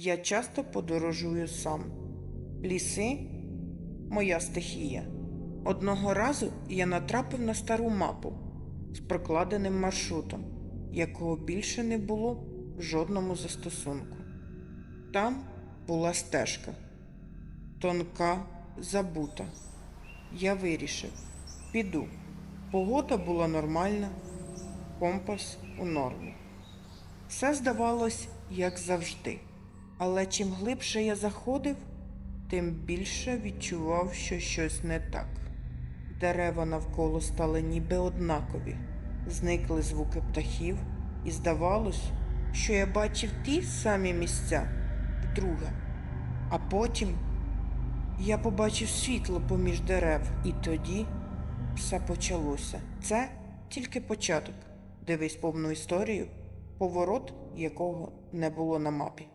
Я часто подорожую сам. Ліси моя стихія. Одного разу я натрапив на стару мапу з прокладеним маршрутом, якого більше не було в жодному застосунку. Там була стежка, тонка, забута. Я вирішив, піду. Погода була нормальна, компас у нормі. Все здавалось, як завжди. Але чим глибше я заходив, тим більше відчував, що щось не так. Дерева навколо стали ніби однакові, зникли звуки птахів, і здавалось, що я бачив ті самі місця вдруге. А потім я побачив світло поміж дерев, і тоді все почалося. Це тільки початок. Дивись повну історію, поворот якого не було на мапі.